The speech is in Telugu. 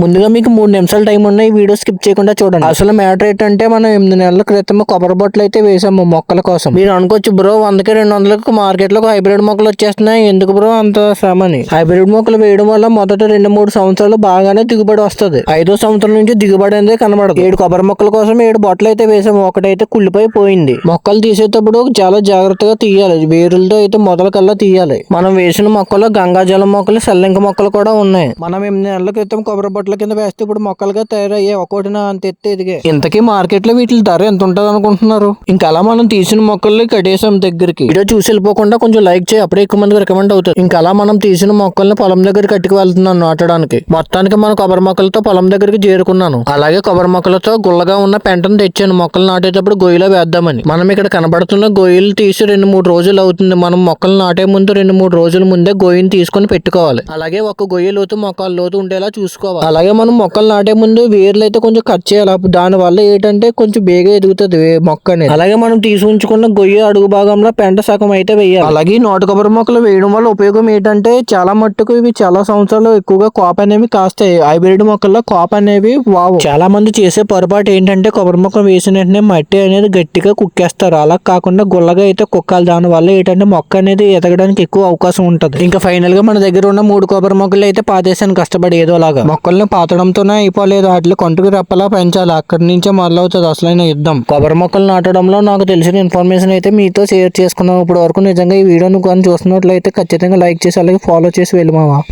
ముందుగా మీకు మూడు నిమిషాల టైం ఉన్న ఈ వీడియో స్కిప్ చేయకుండా చూడండి. అసలు మ్యాటర్ ఏంటంటే మనం ఎనిమిది నెలల క్రితం కొబ్బరి బొట్టలు అయితే వేసాము మొక్కల కోసం. మీరు అనుకోవచ్చు బ్రో వందకి రెండు వందలకు మార్కెట్లో హైబ్రిడ్ మొక్కలు వచ్చేస్తున్నాయి. ఎందుకు బ్రో అంత శ్రమ అని హైబ్రిడ్ మొక్కలు వేయడం వల్ల మొదట రెండు మూడు సంవత్సరాలు బాగానే దిగుబడి వస్తుంది. ఐదో సంవత్సరం నుంచి దిగుబడి అనేది కనబడదు. ఏడు కొబ్బరి మొక్కల కోసం ఏడు బొట్టలు అయితే వేసాము. ఒకటైతే కుళ్ళిపోయి పోయింది. మొక్కలు తీసేటప్పుడు చాలా జాగ్రత్తగా తీయాలి. వేరులతో అయితే మొదల కల్లా తీయాలి. మనం వేసిన మొక్కలు గంగాజలం మొక్కలు సెల్లింక మొక్కలు కూడా ఉన్నాయి. మనం ఎనిమిది నెలల క్రితం కొబ్బరి బొట్టల కింద వేస్తే ఇప్పుడు మొక్కలుగా తయారయ్యే ఒక్కోటిన అంత ఎత్తే ఎదిగే. ఇంతకీ మార్కెట్లో వీటి ధర ఎంత ఉంటది అనుకుంటున్నారు ఇంకా అలా మనం తీసిన మొక్కల్ని కట్టేసాం దగ్గరికి. వీడియో చూసి వెళ్ళిపోకుండా కొంచెం లైక్ చేయి అప్పుడే ఎక్కువ మందికి రికమెండ్ అవుతుంది ఇంకా అలా మనం తీసిన మొక్కల్ని పొలం దగ్గర కట్టుకు వెళ్తున్నాను నాటడానికి. మొత్తానికి మన కొబ్బరి మొక్కలతో పొలం దగ్గరికి చేరుకున్నాను. అలాగే కొబ్బరి మొక్కలతో గుల్లగా ఉన్న పెంటను తెచ్చాను. మొక్కలు నాటేటప్పుడు గొయ్యిలో వేద్దామని. మనం ఇక్కడ కనబడుతున్న గొయ్యిలు తీసి రెండు మూడు రోజులు అవుతుంది. మనం మొక్కలు నాటే ముందు రెండు మూడు రోజుల ముందే గొయ్యిని తీసుకొని పెట్టుకోవాలి. అలాగే ఒక గొయ్యి లోతు మొక్కల లోతు ఉండేలా చూసుకోవాలి. అలాగే మనం మొక్కలు నాటే ముందు వేర్లు అయితే కొంచెం కట్ చేయాలి. అప్పుడు దాని వల్ల ఏంటంటే కొంచెం బేగా ఎదుగుతుంది మొక్క అనేది. అలాగే మనం తీసి ఉంచుకున్న గొయ్యి అడుగు భాగంలో పెంట సగం అయితే వేయాలి. అలాగే నాటు కొబ్బరి మొక్కలు వేయడం వల్ల ఉపయోగం ఏంటంటే చాలా మట్టుకు ఇవి చాలా సంవత్సరాలు ఎక్కువగా కాప్ అనేవి కాస్తాయి. హైబ్రిడ్ మొక్కల్లో కాప్ అనేవి వావు. చాలా మంది చేసే పొరపాటు ఏంటంటే కొబ్బరి మొక్క వేసిన వెంటనే మట్టి అనేది గట్టిగా కుక్కేస్తారు. అలా కాకుండా గుల్లగా అయితే కుక్కాలి. దాని వల్ల ఏంటంటే మొక్క అనేది ఎదగడానికి ఎక్కువ అవకాశం ఉంటుంది. ఇంకా ఫైనల్గా మన దగ్గర ఉన్న మూడు కొబ్బరి మొక్కలు అయితే పాతేసాను కష్టపడి ఏదోలాగా. మొక్కల్ని పాతడంతోనే అయిపోలేదు. వాటిని కొంటకు రెప్పలా పెంచాలి. అక్కడి నుంచే మొదలవుతుంది అసలైన యుద్ధం. కొబ్బరి మొక్కలు నాటడంలో నాకు తెలిసిన ఇన్ఫర్మేషన్ అయితే మీతో షేర్ చేసుకున్నాం ఇప్పుడు వరకు నిజంగా ఈ వీడియోను కానీ చూస్తున్నట్లయితే ఖచ్చితంగా లైక్ చేసి అలాగే ఫాలో చేసి వెళ్ళి మావా